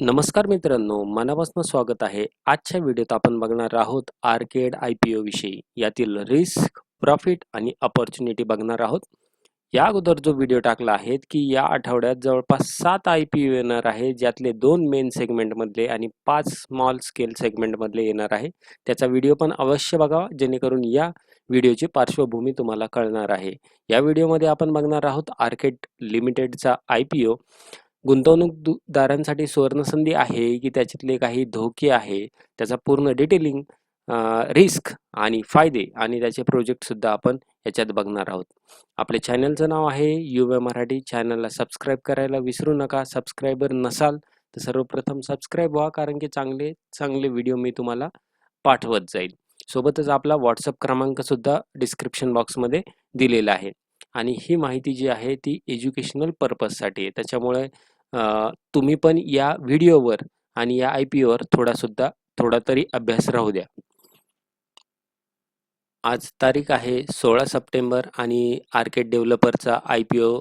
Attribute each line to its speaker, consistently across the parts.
Speaker 1: नमस्कार मित्रांनो, मनापासून स्वागत आहे. आजच्या व्हिडिओत आपण बघणार आहोत आर्केड आय-पी-ओ विषयी. यातील रिस्क, प्रॉफिट आणि अपॉर्च्युनिटी बघणार आहोत. या अगोदर जो व्हिडिओ टाकला आहे की या आठवड्यात जवळपास सात आय-पी-ओ येणार आहे, ज्यातले दोन मेन सेगमेंटमधले आणि पाच स्मॉल स्केल सेगमेंटमधले येणार आहे. त्याचा व्हिडिओ पण अवश्य बघावा, जेणेकरून या व्हिडिओची पार्श्वभूमी तुम्हाला कळणार आहे. या व्हिडिओमध्ये आपण बघणार आहोत आर्केड लिमिटेडचा आय-पी-ओ. गुंतवणूकदारांसाठी सुवर्णसंधी आहे की त्याच्यातले काही धोके आहे, त्याचा पूर्ण डिटेलिंग, रिस्क आणि फायदे आणि त्याचे प्रोजेक्टसुद्धा आपण याच्यात बघणार आहोत. आपल्या चॅनलचं नाव आहे युवा मराठी. चॅनलला सबस्क्राईब करायला विसरू नका. सबस्क्रायबर नसाल तर सर्वप्रथम सबस्क्राईब व्हा, कारण की चांगले चांगले व्हिडिओ मी तुम्हाला पाठवत जाईल. सोबतच आपला व्हॉट्सअप क्रमांकसुद्धा डिस्क्रिप्शन बॉक्समध्ये दिलेला आहे आणि ही माहिती जी आहे ती एज्युकेशनल पर्पजसाठी आहे. त्याच्यामुळे तुम्ही पण या व्हिडिओवर आणि या आय-पी-ओवर थोडा सुद्धा थोडा तरी अभ्यास राहू द्या. आज तारीख आहे 16 सप्टेंबर आणि आर्केड डेव्हलपरचा आय-पी-ओ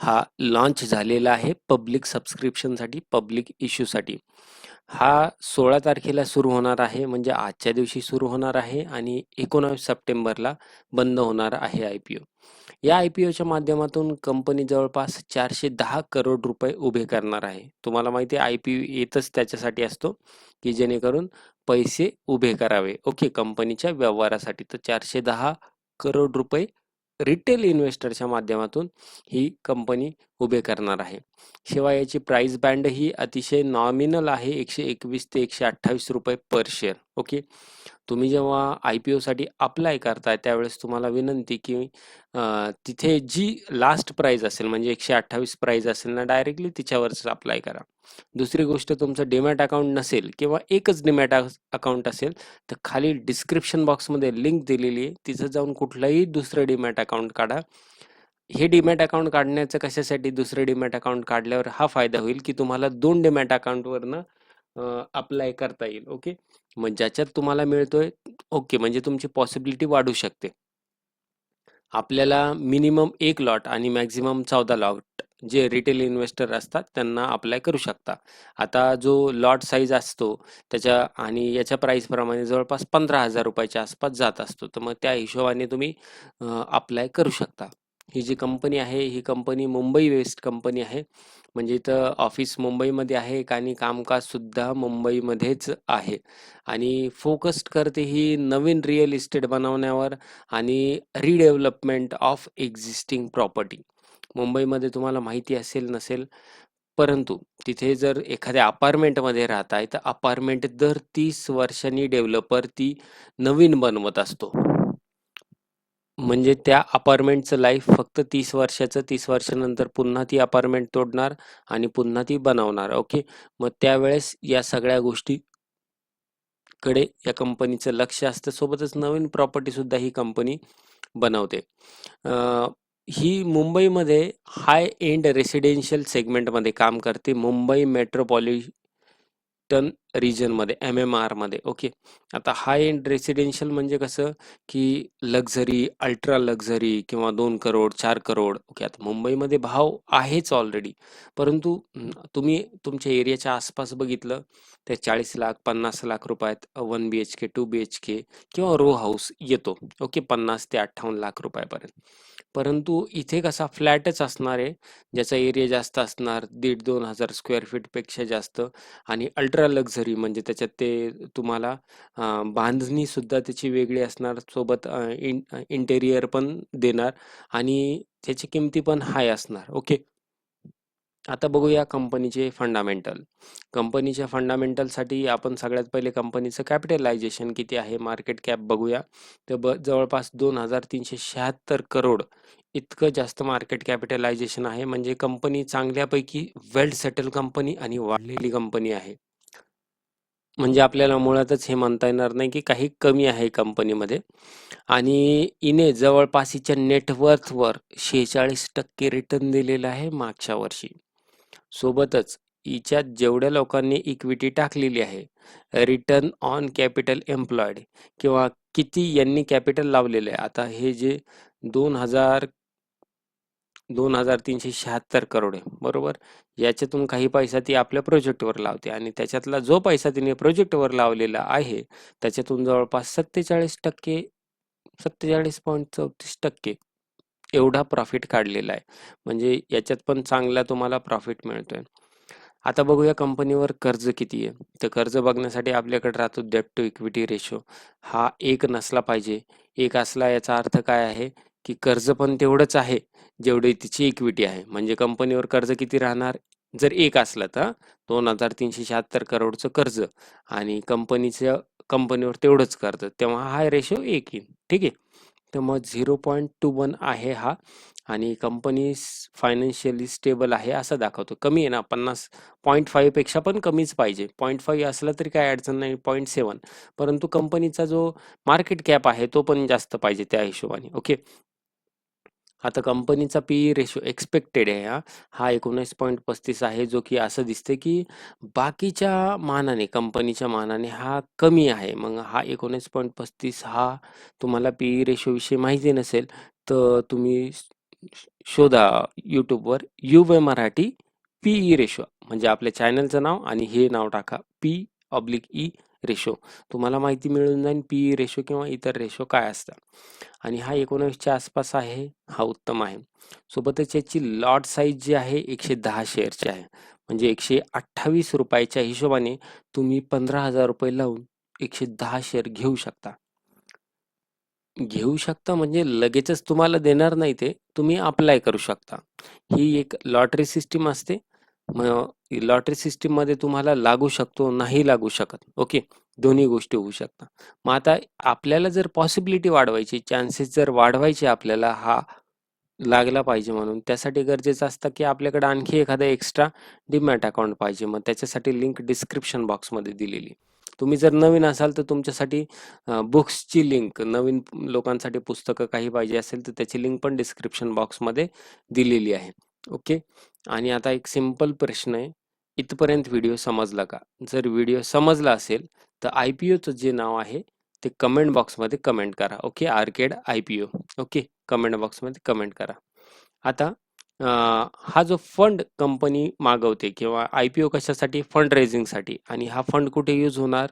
Speaker 1: हा लॉन्च झालेला आहे पब्लिक सबस्क्रिप्शनसाठी, पब्लिक इश्यूसाठी. हा 16 तारखेला सुरू होणार आहे, म्हणजे आजच्या दिवशी सुरू होणार आहे आणि 19 सप्टेंबरला बंद होणार आहे आय-पी-ओ. या आय-पी-ओच्या माध्यमातून कंपनी जवळपास 410 करोड रुपये उभे करणार आहे. तुम्हाला माहिती आहे आय-पी-ओ येतच त्याच्यासाठी असतो, की जेणेकरून पैसे उभे करावे. ओके, कंपनीच्या व्यवहारासाठी. तर 410 करोड रुपये रिटेल इन्व्हेस्टरच्या माध्यमातून ही कंपनी उभे करणार आहे. शिवाय याची प्राईस बँड ही अतिशय नॉमिनल आहे. 121 ते 128 रुपये पर शेअर. ओके. तुम्ही जेव्हा आय-पी-ओसाठी अप्लाय करताय त्यावेळेस तुम्हाला विनंती की तिथे जी लास्ट प्राईज असेल म्हणजे एकशे अठ्ठावीस प्राईज असेल ना, डायरेक्टली तिच्यावरच अप्लाय करा. दुसरी गोष्ट तुमचं डीमॅट अकाउंट नसेल किंवा एकच डीमॅट अकाउंट असेल, तर खाली डिस्क्रिप्शन बॉक्समध्ये लिंक दिलेली आहे. तिथं जाऊन कुठलंही दुसरं डीमॅट अकाउंट काढा. हे डीमॅट अकाउंट काढण्याचं कशासाठी दुसरं डीमॅट अकाउंट काढल्यावर हा फायदा होईल की तुम्हाला दोन डीमॅट अकाउंटवरनं अप्लाय करता येईल. ओके. मग ज्याच्यात तुम्हाला मिळतोय ओके, म्हणजे तुमची पॉसिबिलिटी वाढू शकते. आपल्याला मिनिमम एक लॉट आणि मॅक्झिमम चौदा लॉट जे रिटेल इन्व्हेस्टर असतात त्यांना अप्लाय करू शकता. आता जो लॉट साईज असतो त्याच्या आणि याच्या प्राईसप्रमाणे जवळपास पंधरा हजार रुपयाच्या आसपास जात असतो. तर मग त्या हिशोबाने तुम्ही अप्लाय करू शकता. ही जी कंपनी आहे, ही कंपनी मुंबई वेस्ट कंपनी आहे. म्हणजे इथं ऑफिस मुंबईमध्ये आहे आणि कामकाजसुद्धा मुंबईमध्येच आहे आणि फोकस्ड करते ही नवीन रिअल इस्टेट बनवण्यावर आणि रिडेव्हलपमेंट ऑफ एक्झिस्टिंग प्रॉपर्टी. मुंबईमध्ये तुम्हाला माहिती असेल नसेल, परंतु तिथे जर एखाद्या अपार्टमेंटमध्ये राहताय, तर अपार्टमेंट दर तीस वर्षांनी डेव्हलपर ती नवीन बनवत असतो. म्हणजे त्या अपार्टमेंटचं लाईफ फक्त तीस वर्षाचं. तीस वर्षानंतर पुन्हा ती अपार्टमेंट तोडणार आणि पुन्हा ती बनवणार. ओके. मग त्यावेळेस या सगळ्या गोष्टी कडे या कंपनीचं लक्ष असतं. सोबतच नवीन प्रॉपर्टी सुद्धा ही कंपनी बनवते. ही मुंबईमध्ये हाय एंड रेसिडेन्शियल सेगमेंटमध्ये काम करते. मुंबई मेट्रोपॉलिटन रिजनमध्ये, एम-एम-आरमध्ये. ओके. आता हाय एंड रेसिडेन्शियल म्हणजे कसं, की लक्झरी, अल्ट्रा लक्झरी किंवा दोन करोड, चार करोड. ओके. आता मुंबईमध्ये भाव आहेच ऑलरेडी. परंतु तुम्ही तुमच्या एरियाच्या आसपास बघितलं तर 40 लाख, 50 लाख रुपयात वन बी-एच-के, टू बी-एच-के किंवा रो हाऊस येतो. ओके. 50 ते 58 लाख रुपयापर्यंत. परंतु इथे कसा फ्लॅटच असणार आहे, ज्याचा एरिया जास्त असणार, दीड दोन हजार स्क्वेअर फीटपेक्षा जास्त आणि अल्ट्रा लक्झरी म्हणजे त्याच्यात ते तुम्हाला बांधणीसुद्धा बांधणी सुद्धा त्याची वेगळी असणार. सोबत इन इंटेरियर पण देणार आणि त्याची किमती पण हाय असणार. ओके. आता बघूया कंपनीचे फंडामेंटल. कंपनीच्या फंडामेंटलसाठी आपण सगळ्यात पहिले कंपनीचं कॅपिटलायझेशन किती आहे, मार्केट कॅप बघूया. तर ब जवळपास 2,376 करोड इतकं जास्त मार्केट कॅपिटलायझेशन आहे. म्हणजे कंपनी चांगल्यापैकी वेल सेटल कंपनी आणि वाढलेली कंपनी आहे. म्हणजे आपल्याला मुळातच हे म्हणता येणार नाही की काही कमी आहे कंपनीमध्ये आणि इने जवळपास हिच्या नेटवर्थवर वर्थवर 46% रिटर्न दिलेला आहे मागच्या वर्षी. सोबतच हिच्यात जेवढ्या लोकांनी इक्विटी टाकलेली आहे, रिटर्न ऑन कॅपिटल एम्प्लॉईड किंवा किती यांनी कॅपिटल लावलेलं आहे. आता हे जे दोन हजार दोन हजार तीनशे शहात्तर करोड आहे बरोबर? याच्यातून काही पैसा ती आपल्या प्रोजेक्टवर लावते आणि त्याच्यातला जो पैसा तिने प्रोजेक्टवर लावलेला आहे त्याच्यातून जवळपास सत्तेचाळीस टक्के सत्तेचाळीस पॉईंट चौतीस टक्के एवढा प्रॉफिट काढलेला आहे. म्हणजे याच्यात पण चांगला तुम्हाला प्रॉफिट मिळतोय. आता बघूया कंपनीवर कर्ज किती आहे. तर कर्ज बघण्यासाठी आपल्याकडे राहतो डेट टू इक्विटी रेशो हा एक नसला पाहिजे. एक असला याचा अर्थ काय आहे? की कर्ज पण तेवढंच आहे जेवढी तिची इक्विटी आहे. म्हणजे कंपनीवर कर्ज किती राहणार? जर एक असलं तर दोन हजार तीनशे शहात्तर करोडचं कर्ज आणि कंपनीचं कंपनीवर तेवढंच कर्ज. तेव्हा हा रेशो एक येईल. ठीक आहे? तर मग झिरो पॉईंट टू वन आहे हा आणि कंपनी फायनान्शियली स्टेबल आहे असं दाखवतो. कमी आहे ना पन्नास पॉईंट फाईव्हपेक्षा पण कमीच पाहिजे. पॉईंट फाईव्ह असलं तरी काय अडचण नाही पॉईंट सेवन परंतु कंपनीचा जो मार्केट कॅप आहे तो पण जास्त पाहिजे त्या हिशोबाने. ओके आता कंपनीचा पी ई रेशो एक्सपेक्टेड आहे हा. हा एकोणीस पॉईंट पस्तीस आहे जो की असं दिसते की बाकीच्या मानाने कंपनीच्या मानाने हा कमी आहे. मग हा एकोणीस पॉईंट पस्तीस हा तुम्हाला पी ई रेशोविषयी माहिती नसेल तर तुम्ही शोधा यूट्यूबवर यू युवे मराठी पी ई रेशो म्हणजे आपल्या चॅनलचं नाव आणि हे नाव टाका पी ऑब्लिक ई रेशो. तुम्हाला माहिती मिळून जाईल पी रेशो किंवा इतर रेशो काय असतात. आणि हा एकोणावीसच्या आसपास आहे हा उत्तम आहे. सोबतच याची लॉट साईज जी आहे एकशे दहा शेअरची आहे. म्हणजे एकशे अठ्ठावीस रुपयाच्या हिशोबाने तुम्ही पंधरा हजार रुपये लावून एकशे दहा शेअर घेऊ शकता. घेऊ शकता म्हणजे लगेचच तुम्हाला देणार नाही ते तुम्ही अप्लाय करू शकता. ही एक लॉटरी सिस्टीम असते. मग लॉटरी सिस्टीममध्ये तुम्हाला लागू शकतो नाही लागू शकत. ओके दोन्ही गोष्टी होऊ शकतात. मग आता आपल्याला जर पॉसिबिलिटी वाढवायची चान्सेस जर वाढवायचे आपल्याला हा लागला पाहिजे म्हणून त्यासाठी गरजेचं असतं की आपल्याकडे आणखी एखादा एक्स्ट्रा डीमॅट अकाउंट पाहिजे. मग त्याच्यासाठी लिंक डिस्क्रिप्शन बॉक्समध्ये दिलेली. तुम्ही जर नवीन असाल तर तुमच्यासाठी बुक्सची लिंक नवीन लोकांसाठी पुस्तकं काही पाहिजे असेल तर त्याची लिंक पण डिस्क्रिप्शन बॉक्समध्ये दिलेली आहे. ओके. आणि आता एक सिंपल प्रश्न आहे. इथपर्यंत व्हिडिओ समजला का? जर व्हिडिओ समजला असेल तर आय पी ओचं जे नाव आहे ते कमेंट बॉक्समध्ये कमेंट करा. Okay arcade I P O. Okay comment बॉक्समध्ये कमेंट करा. आता हा जो फंड कंपनी मागवते किंवा आय पी ओ कशासाठी? फंड रेझिंगसाठी आणि हा फंड कुठे यूज होणार?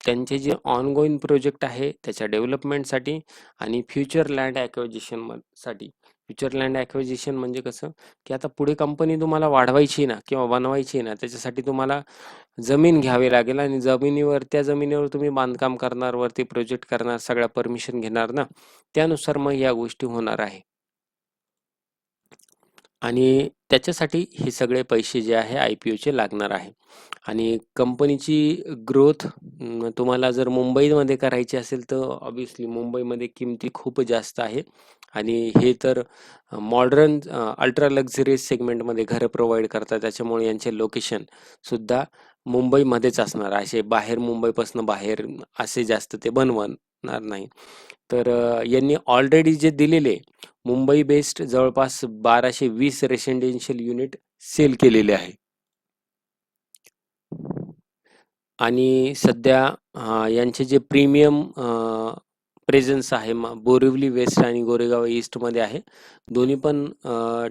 Speaker 1: त्यांचे जे ऑनगोईंग प्रोजेक्ट आहे त्याच्या डेव्हलपमेंटसाठी आणि फ्युचर लँड ॲक्विजिशनसाठी फ्युचर लँड ॲक्विजिशन म्हणजे कसं? की आता पुढे कंपनी तुम्हाला वाढवायची ना किंवा बनवायची ना त्याच्यासाठी तुम्हाला जमीन घ्यावी लागेल आणि जमिनीवर त्या जमिनीवर तुम्ही बांधकाम करणार वरती प्रोजेक्ट करणार सगळ्या परमिशन घेणार ना त्यानुसार मग या गोष्टी होणार आहे. आणि त्याच्यासाठी हे सगळे पैसे जे आहे आय पी ओचे लागणार आहे. आणि कंपनीची ग्रोथ तुम्हाला जर मुंबईमध्ये करायची असेल तर ऑब्विसली मुंबईमध्ये किमती खूप जास्त आहे. आणि हे तर मॉडर्न अल्ट्रा लक्झरियस सेगमेंटमध्ये घरं प्रोव्हाइड करतात. त्याच्यामुळे यांचे लोकेशन सुद्धा मुंबईमध्येच असणार. असे बाहेर मुंबईपासून बाहेर असे जास्त ते बनवणार नाही. तर यांनी ऑलरेडी जे दिलेले मुंबई बेस्ड जवळपास बाराशे वीस रेसिडेन्शियल युनिट सेल केलेले आहे. आणि सध्या यांचे जे प्रीमियम प्रेझन्स आहे. बोरिवली वेस्ट आणि गोरेगाव ईस्टमध्ये आहे. दोन्ही पण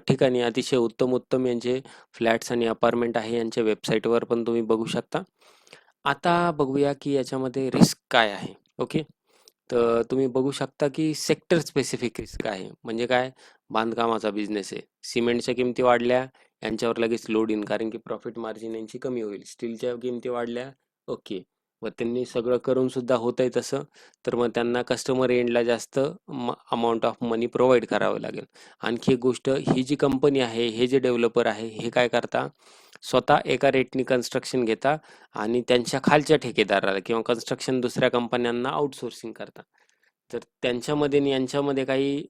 Speaker 1: ठिकाणी अतिशय उत्तम उत्तम यांचे फ्लॅट्स आणि अपार्टमेंट आहे. यांच्या वेबसाईटवर पण तुम्ही बघू शकता. आता बघूया की याच्यामध्ये रिस्क काय आहे. ओके तर तुम्ही बघू शकता की सेक्टर स्पेसिफिक रिस्क आहे. म्हणजे काय? बांधकामाचा बिझनेस आहे. सिमेंटच्या किमती वाढल्या यांच्यावर लगेच लोड इन कारण की प्रॉफिट मार्जिन यांची कमी होईल. स्टीलच्या किमती वाढल्या ओके व त्यांनी सगळं करून सुद्धा होत आहे तसं. तर मग त्यांना कस्टमर एंडला जास्त अमाऊंट ऑफ मनी प्रोव्हाइड करावं लागेल. आणखी एक गोष्ट ही जी कंपनी आहे हे जे डेव्हलपर आहे हे काय करता? स्वतः एका रेटनी कन्स्ट्रक्शन घेता आणि त्यांच्या खालच्या ठेकेदाराला किंवा कन्स्ट्रक्शन दुसऱ्या कंपन्यांना आउटसोर्सिंग करता. तर त्यांच्यामध्ये आणि यांच्यामध्ये काही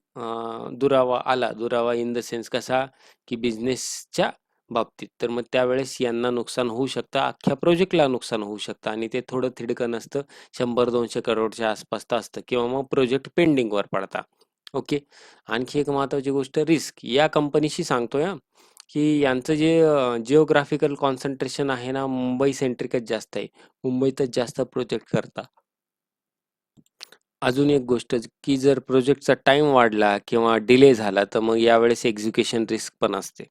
Speaker 1: दुरावा आला. दुरावा इन द सेन्स कसा? की बिझनेसच्या बाबतीत. तर मग त्यावेळेस यांना नुकसान होऊ शकतं अख्ख्या प्रोजेक्टला नुकसान होऊ शकतं आणि ते थोडं थिडकन नसतं शंभर दोनशे करोडच्या आसपास असतं किंवा मग प्रोजेक्ट पेंडिंगवर पडता. ओके? आणखी एक महत्वाची गोष्ट रिस्क. या कंपनीशी सांगतोय की यांचं जे जिओग्राफिकल कॉन्सन्ट्रेशन आहे ना मुंबई सेंट्रिकच जास्त आहे. मुंबईतच जास्त प्रोजेक्ट करता. अजून एक गोष्ट की जर प्रोजेक्टचा टाइम वाढला किंवा डिले झाला तर मग यावेळेस एक्झिक्युशन रिस्क पण असते.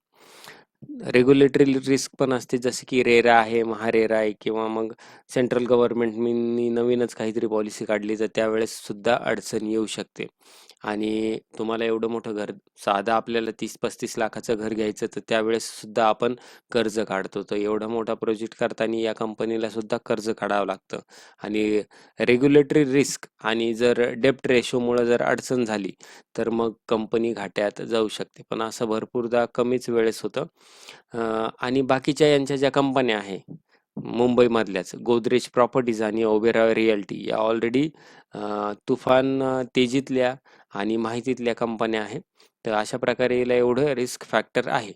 Speaker 1: रेग्युलेटरी रिस्क पण असते जसे की रेरा आहे, महारेरा आहे किंवा मग सेंट्रल गव्हर्नमेंटनी नवीनच काहीतरी पॉलिसी काढली तर त्यावेळेस सुद्धा अडचण येऊ शकते. आणि तुम्हाला एवढं मोठं घर साधं आपल्याला 30-35 लाखाचं घर घ्यायचं तर त्यावेळेस सुद्धा आपण कर्ज काढतो. तर एवढा मोठा प्रोजेक्ट करताना या कंपनीला सुद्धा कर्ज काढावं लागतं. आणि रेग्युलेटरी रिस्क आणि जर डेप्ट रेशोमुळं जर अडचण झाली तर मग कंपनी घाट्यात जाऊ शकते. पण असं भरपूरदा कमीच वेळेस होतं. आणि बाकीच्या यांच्या ज्या कंपन्या आहे मुंबईमधल्याच गोदरेज प्रॉपर्टीज आणि ओबेरा रिअल्टी या ऑलरेडी तुफान तेजीतल्या आणि माहितीतल्या कंपन्या आहेत. तर अशा प्रकारे याला एवढं रिस्क फॅक्टर आहे.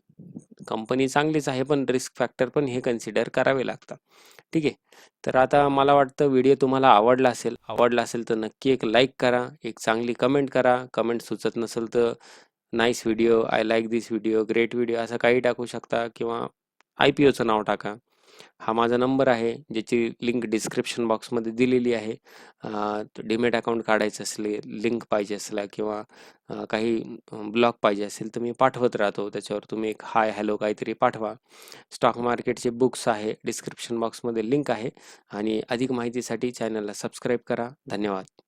Speaker 1: कंपनी चांगलीच आहे पण रिस्क फॅक्टर पण हे कन्सिडर करावे लागतात. ठीक आहे. तर आता मला वाटतं व्हिडिओ तुम्हाला आवडला असेल. आवडला असेल तर नक्की एक लाईक करा, एक चांगली कमेंट करा. कमेंट सुचत नसेल तर nice video, I like this video, great video असं काही टाकू शकता किंवा आय-पी-ओचं नाव टाका. हा माझा नंबर आहे ज्याची लिंक डिस्क्रिप्शन बॉक्समध्ये दिलेली आहे. डिमेट डीमॅट अकाउंट काढायचं असले लिंक पाहिजे असला किंवा काही ब्लॉग पाहिजे असेल तर मी पाठवत राहतो. त्याच्यावर तुम्ही एक हाय, हॅलो काहीतरी पाठवा. स्टॉक मार्केटचे बुक्स आहे डिस्क्रिप्शन बॉक्समध्ये लिंक आहे आणि अधिक माहितीसाठी चॅनलला सबस्क्राईब करा. धन्यवाद.